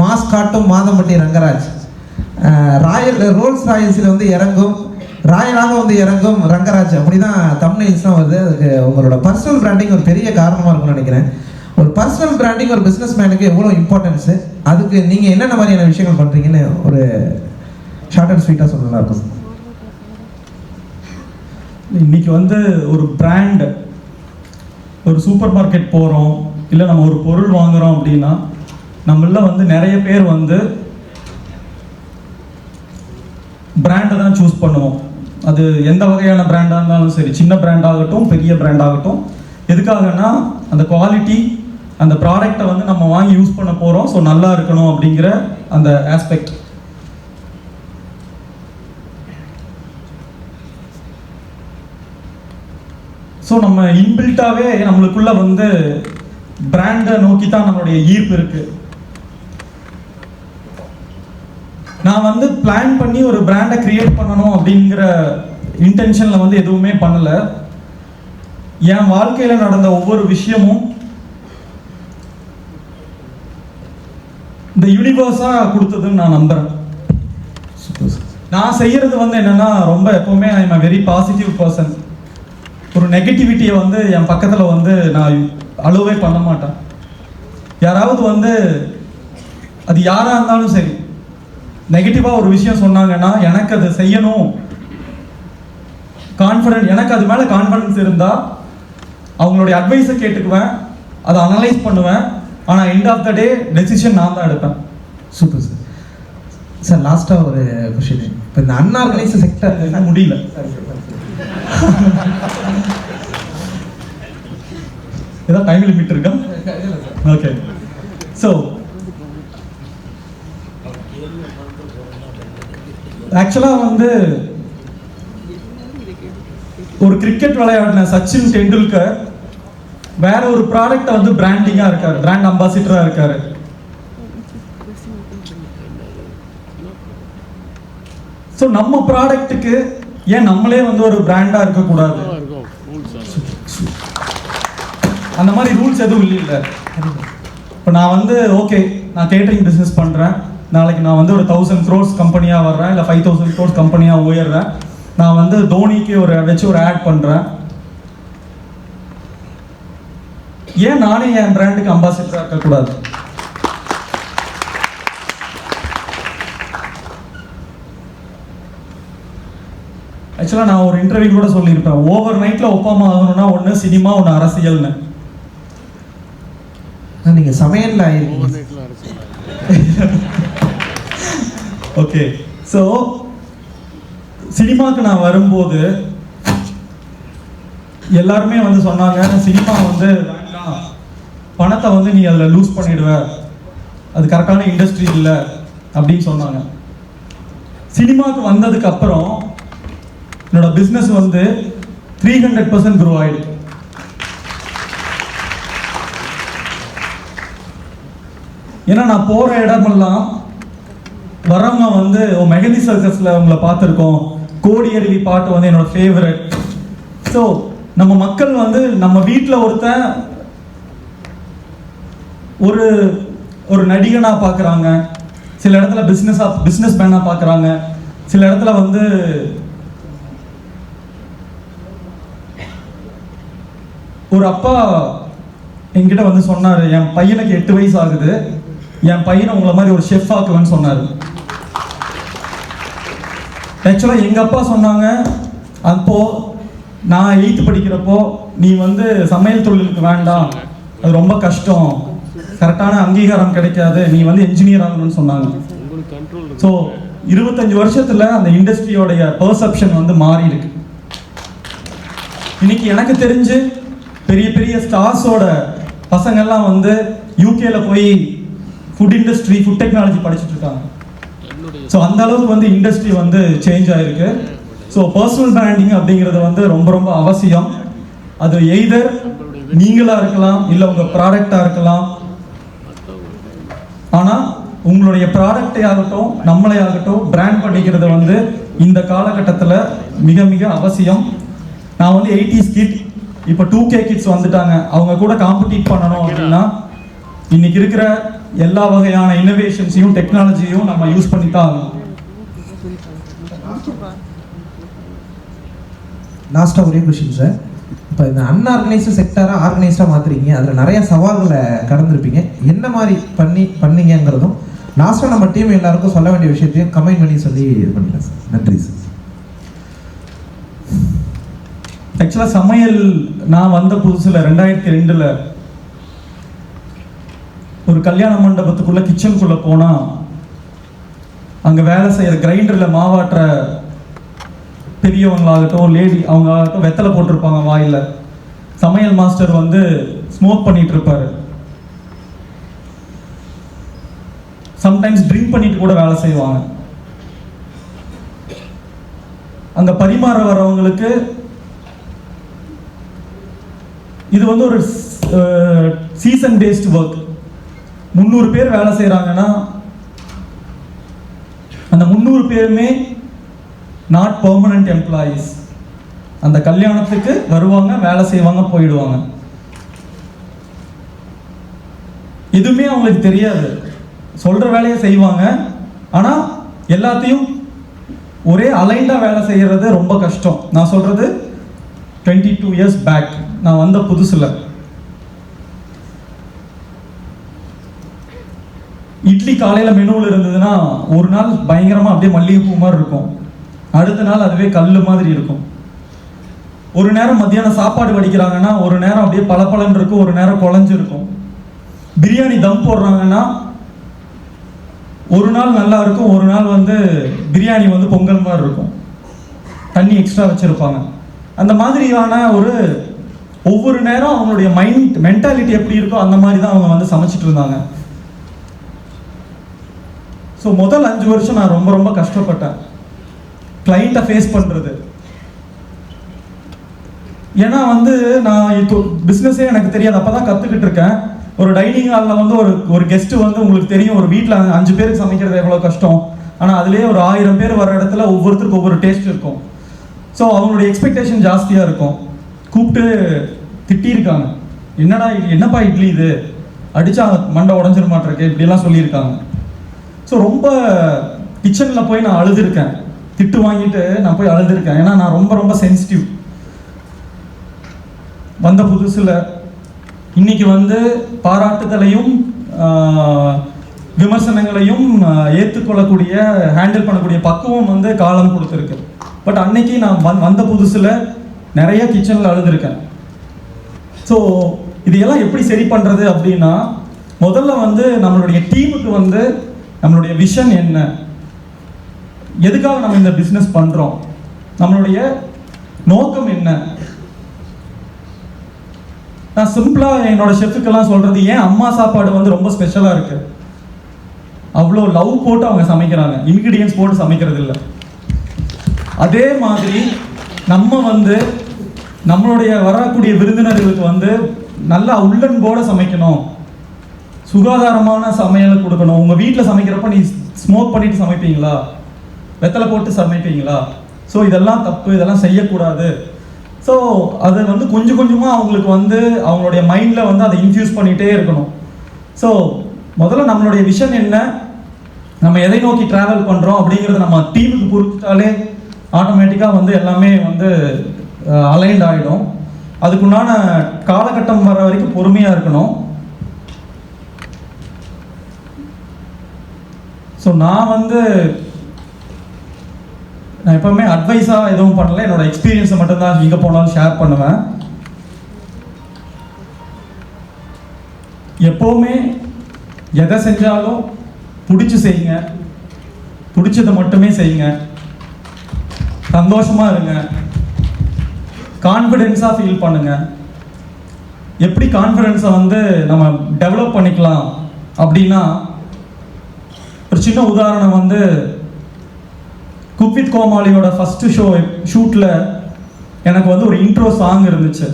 Mass காட்டும் Madhampatti Rangaraj. Royal Rolle's ராயல்ஸில் வந்து இறங்கும் ராயலாக வந்து இறங்கும் ரங்கராஜ். அப்படி தான் தமிழ்ஸ்லாம் வருது. அதுக்கு உங்களோட பர்சனல் பிராண்டிங் ஒரு பெரிய காரணமாக இருக்கும்னு நினைக்கிறேன். ஒரு பர்சனல் பிராண்டிங் ஒரு பிஸ்னஸ் மேனுக்கு எவ்வளோ இம்பார்ட்டன்ஸு அதுக்கு நீங்கள் என்னென்ன மாதிரியான விஷயங்கள் பண்ணுறீங்கன்னு ஒரு ஷார்ட் அண்ட் ஸ்வீட்டாக சொல்லலாம் இருக்கும். இன்னைக்கு வந்து ஒரு பிராண்ட் ஒரு சூப்பர் மார்க்கெட் போகிறோம் இல்லை நம்ம ஒரு பொருள் வாங்குகிறோம் அப்படின்னா நம்மள வந்து நிறைய பேர் வந்து பிராண்டை தான் சூஸ் பண்ணுவோம். அது எந்த வகையான பிராண்டாக இருந்தாலும் சரி சின்ன பிராண்ட் ஆகட்டும் பெரிய பிராண்ட் ஆகட்டும். எதுக்காகனா அந்த குவாலிட்டி அந்த ப்ராடக்டை வந்து நம்ம வாங்கி யூஸ் பண்ண போகிறோம் ஸோ நல்லா இருக்கணும் அப்படிங்கிற அந்த ஆஸ்பெக்ட் ஸோ நம்ம இன்பில்ட்டாகவே நம்மளுக்குள்ளே வந்து பிராண்டை நோக்கி தான் நம்மளுடைய ஈர்ப்பு இருக்குது நான் வந்து பிளான் பண்ணி ஒரு பிராண்டை கிரியேட் பண்ணணும் அப்படிங்கிற இன்டென்ஷனில் வந்து எதுவுமே பண்ணலை. என் வாழ்க்கையில் நடந்த ஒவ்வொரு விஷயமும் இந்த யூனிவர்ஸாக கொடுத்ததுன்னு நான் நம்புகிறேன் நான் செய்யறது வந்து என்னன்னா ரொம்ப எப்பவுமே I am very positive person ஒரு நெகட்டிவிட்டியை வந்து என் பக்கத்தில் வந்து நான் அழுவே பண்ண மாட்டேன். யாராவது வந்து அது யாராக இருந்தாலும் சரி நெகட்டிவாக ஒரு விஷயம் சொன்னாங்கன்னா எனக்கு அது செய்யணும். கான்ஃபிடென்ட் எனக்கு அது மேலே கான்ஃபிடன்ஸ் இருந்தால் அவங்களுடைய அட்வைஸை கேட்டுக்குவேன் அதை அனலைஸ் பண்ணுவேன். ஆனால் end of the day decision நான் தான் எடுப்பேன். சூப்பர் சார் சார் லாஸ்ட்டாக ஒரு கொஷின் இப்போ இந்த அன்ஆர்கனைஸ் செக்டர் முடியல. ஏதாவது டைம் லிமிட் இருக்கா? ஓகே ஸோ ஆக்சுவலாக வந்து ஒரு கிரிக்கெட் விளையாடின சச்சின் டெண்டுல்கர் வேற ஒரு ப்ராடக்ட்டை வந்து பிராண்டிங்காக இருக்காரு. பிராண்ட் அம்பாசிடராக இருக்காரு. ஸோ நம்ம ப்ராடக்ட்டுக்கு ஏன் நம்மளே வந்து ஒரு பிராண்டாக இருக்கக்கூடாது? அந்த மாதிரி ரூல்ஸ் எதுவும் இல்லை இப்போ நான் வந்து ஓகே நான் கேட்டரிங் பிஸ்னஸ் பண்ணுறேன் நாளைக்கு நான் வந்து ஒரு தௌசண்ட் க்ரோர்ஸ் கம்பெனியாக வர்றேன் இல்லை ஃபைவ் தௌசண்ட் க்ரோர்ஸ் கம்பெனியாக உயர்றேன். நான் வந்து தோனிக்கு ஒரு வச்சு ஒரு ஆட் பண்ணுறேன் ஏன் நானே என் பிராண்டுக்கு அம்பாசிடராக இருக்கக்கூடாது ஆக்சுவலாக நான் ஒரு இன்டர்வியூ கூட சொல்லியிருப்பேன். ஓவர் நைட்டில் ஒப்பாமா ஆகணும்னா ஒன்று சினிமா ஒன்று அரசியல்னு. நீங்கள் சமையலில் ஆயிருக்கீங்க. ஓகே ஸோ சினிமாவுக்கு நான் வரும்போது எல்லாருமே வந்து சொன்னாங்க சினிமா வந்து வேண்டாம். பணத்தை வந்து நீ அதில் லூஸ் பண்ணிடுவ. அது கரெக்டான இண்டஸ்ட்ரி இல்லை. அப்படின்னு சொன்னாங்க. சினிமாவுக்கு வந்ததுக்கு அப்புறம் என்னோட பிஸ்னஸ் வந்து த்ரீ ஹண்ட்ரட் பர்சன்ட் க்ரோ ஆயிடுச்சு. ஏன்னா நான் போகிற இடமெல்லாம் வரம்மா வந்து மெகந்தி சர்க்கஸில் உங்களை பார்த்துருக்கோம். கோடியருவி பாட்டு வந்து என்னோட ஃபேவரட் ஸோ நம்ம மக்கள் வந்து நம்ம வீட்டில் ஒருத்தன் ஒரு ஒரு நடிகனாக பார்க்குறாங்க. சில இடத்துல பிஸ்னஸாக பிஸ்னஸ் மேனாக பார்க்குறாங்க. சில இடத்துல வந்து ஒரு அப்பா என்கிட்ட வந்து சொன்னார் என் பையனுக்கு எட்டு வயசு ஆகுது. என் பையனை உங்களை மாதிரி ஒரு ஷெஃப் ஆக்குவேன்னு சொன்னார். ஆக்சுவலாக எங்கள் அப்பா சொன்னாங்க அப்போது நான் எயித்து படிக்கிறப்போ நீ வந்து சமையல் தொழிலுக்கு வேண்டாம். அது ரொம்ப கஷ்டம். கரெக்டான அங்கீகாரம் கிடைக்காது. நீ வந்து என்ஜினியர் ஆகணும்னு சொன்னாங்க. ஸோ இருபத்தஞ்சு வருஷத்துல அந்த இண்டஸ்ட்ரியோடைய பர்செப்ஷன் வந்து மாறி இருக்கு இன்னைக்கு எனக்கு தெரிஞ்சு பெரிய பெரிய ஸ்டார்ஸோட பசங்கள்லாம் வந்து யூகேல போய் ஃபுட் இண்டஸ்ட்ரி ஃபுட் டெக்னாலஜி படிச்சுட்டு இருக்காங்க. ஸோ அந்த அளவுக்கு வந்து இண்டஸ்ட்ரி வந்து சேஞ்ச் ஆயிருக்கு. ஸோ பர்சனல் பிராண்டிங் அப்படிங்கிறது வந்து ரொம்ப ரொம்ப அவசியம். அது எய்தர் நீங்களா இருக்கலாம் இல்லை உங்க ப்ராடக்டா இருக்கலாம். ஆனா உங்களுடைய ப்ராடக்டே ஆகட்டும் நம்மளே ஆகட்டும் பிராண்ட் பண்ணிக்கிறது வந்து இந்த காலகட்டத்தில் மிக மிக அவசியம். நான் வந்து எயிட்டிஸ் கிட் இப்போ டூ கே கிட்ஸ் வந்துட்டாங்க. அவங்க கூட காம்படிட் பண்ணணும் அப்படின்னா இன்னைக்கு இருக்கிற எல்லா வகையான இன்னோவேஷன்ஸையும் டெக்னாலஜியும் நம்ம யூஸ் பண்ணி தான் ஆகணும் லாஸ்ட்டாக ஒரே கொஷின் சார் இப்போ இந்த அன்ஆர்கனைஸ்டு செக்டராக ஆர்கனைஸ்டாக மாற்றுறீங்க அதில் நிறைய சவால்களை கடந்திருப்பீங்க. என்ன மாதிரி பண்ணி பண்ணீங்கங்கிறதும் லாஸ்ட்டாக நம்ம டீம் எல்லாருக்கும் சொல்ல வேண்டிய விஷயத்தையும் கமெண்ட் பண்ணி சொல்லி இது பண்ணிக்கலாம் சார் நன்றி சார் ஆக்சுவலாக சமையல் நான் வந்த புதுசில் ரெண்டாயிரத்தி ரெண்டில் ஒரு கல்யாண மண்டபத்துக்குள்ள கிச்சனுக்குள்ள போனா அங்க வேலை செய்யற கிரைண்டர்ல மாவாட்டுற பெரியவங்களாகட்டும் லேடி அவங்க ஆகட்டும் வெத்தலை போட்டிருப்பாங்க வாயில. சமையல் மாஸ்டர் வந்து ஸ்மோக் பண்ணிட்டு இருப்பாரு. சம்டைம்ஸ் ட்ரிங்க் பண்ணிட்டு கூட வேலை செய்வாங்க. அங்கே பரிமாற வரவங்களுக்கு இது வந்து ஒரு சீசன் பேஸ்ட் ஒர்க் முந்நூறு பேர் வேலை செய்கிறாங்கன்னா அந்த முந்நூறு பேருமே நாட் பெர்மனன்ட் எம்ப்ளாயீஸ் அந்த கல்யாணத்துக்கு வருவாங்க வேலை செய்வாங்க போயிடுவாங்க. எதுவுமே அவங்களுக்கு தெரியாது. சொல்கிற வேலையை செய்வாங்க. ஆனால் எல்லாத்தையும் ஒரே அலைண்டாக வேலை செய்கிறது ரொம்ப கஷ்டம். நான் சொல்கிறது டுவெண்ட்டி டூ இயர்ஸ் பேக் நான் வந்த புதுசில். இட்லி காலையில் மெனுவில் இருந்ததுன்னா ஒரு நாள் பயங்கரமாக அப்படியே மல்லிகைப்பூ மாதிரி இருக்கும். அடுத்த நாள் அதுவே கல் மாதிரி இருக்கும். ஒரு நேரம் மத்தியானம் சாப்பாடு வடிக்கிறாங்கன்னா ஒரு நேரம் அப்படியே பளபளன்னு இருக்கும் ஒரு நேரம் குழஞ்சு இருக்கும். பிரியாணி தம் போடுறாங்கன்னா ஒரு நாள் நல்லா இருக்கும் ஒரு நாள் வந்து பிரியாணி வந்து பொங்கல் மாதிரி இருக்கும். தண்ணி எக்ஸ்ட்ரா வச்சுருப்பாங்க. அந்த மாதிரியான ஒரு ஒவ்வொரு நேரம் அவங்களுடைய மைண்ட் மென்டாலிட்டி எப்படி இருக்கோ அந்த மாதிரி தான் அவங்க வந்து சமைச்சிட்டு இருந்தாங்க. ஸோ முதல் அஞ்சு வருஷம் நான் ரொம்ப ரொம்ப கஷ்டப்பட்டேன். கிளைண்ட்டை ஃபேஸ் பண்ணுறது ஏன்னா வந்து நான் இப்போ பிஸ்னஸே எனக்கு தெரியாது. அப்போ தான் கற்றுக்கிட்டு இருக்கேன். ஒரு டைனிங் ஹாலில் வந்து ஒரு ஒரு கெஸ்ட்டு வந்து உங்களுக்கு தெரியும். ஒரு வீட்டில் அஞ்சு பேருக்கு சமைக்கிறது எவ்வளோ கஷ்டம். ஆனால் அதுலேயே ஒரு ஆயிரம் பேர் வர இடத்துல ஒவ்வொருத்தருக்கும் ஒவ்வொரு டேஸ்ட் இருக்கும். ஸோ அவங்களுடைய எக்ஸ்பெக்டேஷன் ஜாஸ்தியாக இருக்கும். கூப்பிட்டு திட்டியிருக்காங்க. என்னடா என்னப்பா இட்லி இது? அடிச்சா மண்டை உடஞ்சிட மாட்டேருக்கு. இப்படிலாம் சொல்லியிருக்காங்க. ஸோ ரொம்ப கிச்சனில் போய் நான் அழுதுருக்கேன். திட்டு வாங்கிட்டு நான் போய் அழுதுருக்கேன். ஏன்னா நான் ரொம்ப ரொம்ப சென்சிட்டிவ் வந்த புதுசில் இன்னைக்கு வந்து பாராட்டுதலையும் விமர்சனங்களையும் ஏற்றுக்கொள்ளக்கூடிய ஹேண்டில் பண்ணக்கூடிய பக்குவம் வந்து காலம் கொடுத்துருக்கு. பட் அன்னைக்கு நான் வந் வந்த புதுசில் நிறைய கிச்சனில் அழுதுருக்கேன். ஸோ இதையெல்லாம் எப்படி சரி பண்ணுறது அப்படின்னா முதல்ல வந்து நம்மளுடைய டீமுக்கு வந்து நம்மளுடைய விஷன் என்ன? எதுக்காக நம்ம இந்த பிஸ்னஸ் பண்ணுறோம் நம்மளுடைய நோக்கம் என்ன? நான் சிம்பிளாக என்னோட ஷெஃபுக்கெல்லாம் சொல்கிறது ஏன் அம்மா சாப்பாடு வந்து ரொம்ப ஸ்பெஷலாக இருக்குது அவ்வளோ லவ் போட்டு அவங்க சமைக்கிறாங்க. இன்கிரீடியன்ஸ் போட்டு சமைக்கிறது இல்லை. அதே மாதிரி நம்ம வந்து நம்மளுடைய வரக்கூடிய விருந்தினர்களுக்கு வந்து நல்லா உள்ளன்போடு சமைக்கணும். சுகாதாரமான சமையலை கொடுக்கணும். உங்கள் வீட்டில் சமைக்கிறப்ப நீ ஸ்மோக் பண்ணிட்டு சமைப்பீங்களா? வெத்தலை போட்டு சமைப்பீங்களா? ஸோ இதெல்லாம் தப்பு. இதெல்லாம் செய்யக்கூடாது. ஸோ அது வந்து கொஞ்சம் கொஞ்சமாக அவங்களுக்கு வந்து அவங்களுடைய மைண்டில் வந்து அதை இன்ஃபியூஸ் பண்ணிகிட்டே இருக்கணும். ஸோ முதல்ல நம்மளுடைய விஷன் என்ன? நம்ம எதை நோக்கி ட்ராவல் பண்ணுறோம் அப்படிங்கிறத நம்ம டீமுக்கு புரிஞ்சிட்டாலே ஆட்டோமேட்டிக்காக வந்து எல்லாமே வந்து அலைன்ட் ஆகிடும் அதுக்குண்டான காலகட்டம் வர வரைக்கும் பொறுமையாக இருக்கணும். ஸோ நான் வந்து நான் எப்பவுமே அட்வைஸாக எதுவும் பண்ணல. என்னோடய எக்ஸ்பீரியன்ஸை மட்டும்தான் எங்கே போனாலும் ஷேர் பண்ணுவேன். எப்போவுமே எதை செஞ்சாலும் பிடிச்சி செய்யுங்க. பிடிச்சதை மட்டுமே செய்யுங்க. சந்தோஷமாக இருங்க. கான்ஃபிடென்ஸாக ஃபீல் பண்ணுங்க. எப்படி கான்ஃபிடென்ஸை வந்து நம்ம டெவலப் பண்ணிக்கலாம் அப்படின்னா சின்ன உதாரணம் வந்து குக் வித் கோமாளியோட ஃபஸ்ட்டு ஷோ ஷூட்டில் எனக்கு வந்து ஒரு இன்ட்ரோ சாங் இருந்துச்சு.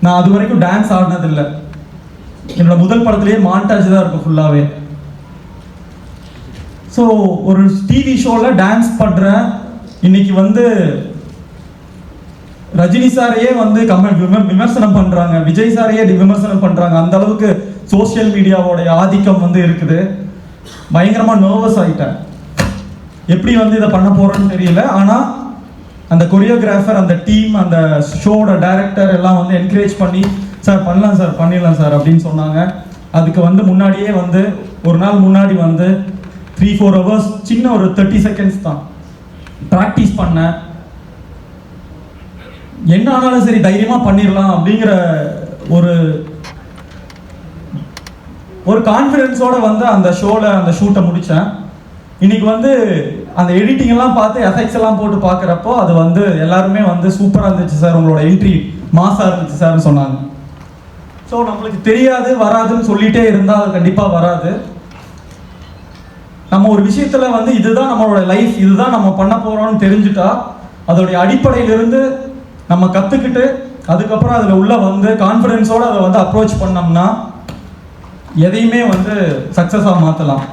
நான் அது வரைக்கும் டான்ஸ் ஆடினதில்லை. என்னோட முதல் படத்துலேயே மாண்டாஜ் தான் இருக்கும் ஃபுல்லாகவே ஸோ ஒரு டிவி ஷோவில் டான்ஸ் பண்ணுறேன் இன்னைக்கு வந்து ரஜினி சாரையே வந்து கமெண்ட் விம- விமர்சனம் பண்ணுறாங்க விஜய் சாரையே விமர்சனம் பண்ணுறாங்க அந்த அளவுக்கு சோஷியல் மீடியாவோடைய ஆதிக்கம் வந்து இருக்குது. பயங்கரமாக நர்வஸ் ஆகிட்டேன் எப்படி வந்து இதை பண்ண போகிறோன்னு தெரியல. ஆனால் அந்த கொரியோகிராஃபர் அந்த டீம் அந்த ஷோட டைரக்டர் எல்லாம் வந்து என்கரேஜ் பண்ணி சார் பண்ணலாம் சார் பண்ணிடலாம் சார் அப்படின்னு சொன்னாங்க. அதுக்கு வந்து முன்னாடியே வந்து ஒரு நாள் முன்னாடி வந்து த்ரீ ஃபோர் ஹவர்ஸ் சின்ன ஒரு தேர்ட்டி செகண்ட்ஸ் தான். ப்ராக்டிஸ் பண்ணேன். என்ன ஆனாலும் சரி தைரியமாக பண்ணிடலாம் அப்படிங்கிற ஒரு ஒரு கான்ஃபிடென்ஸோட வந்து அந்த ஷோவில் அந்த ஷூட்டை முடித்தேன் இன்னைக்கு வந்து அந்த எடிட்டிங் எல்லாம் பார்த்து எஃபெக்ட்ஸ் எல்லாம் போட்டு பார்க்குறப்போ அது வந்து எல்லாருமே வந்து சூப்பராக இருந்துச்சு சார். உங்களோட என்ட்ரி மாசாக இருந்துச்சு சார்னு சொன்னாங்க. ஸோ நம்மளுக்கு தெரியாது வராதுன்னு சொல்லிகிட்டே இருந்தால் அது கண்டிப்பாக வராது. நம்ம ஒரு விஷயத்தில் வந்து இதுதான் நம்மளோட லைஃப் இதுதான் நம்ம பண்ண போகிறோம்னு தெரிஞ்சுட்டா அதோடைய அடிப்படையிலிருந்து நம்ம கற்றுக்கிட்டு அதுக்கப்புறம் அதில் உள்ள வந்து கான்ஃபிடென்ஸோடு அதை வந்து அப்ரோச் பண்ணோம்னா எதையுமே வந்து சக்ஸஸாக மாற்றலாம்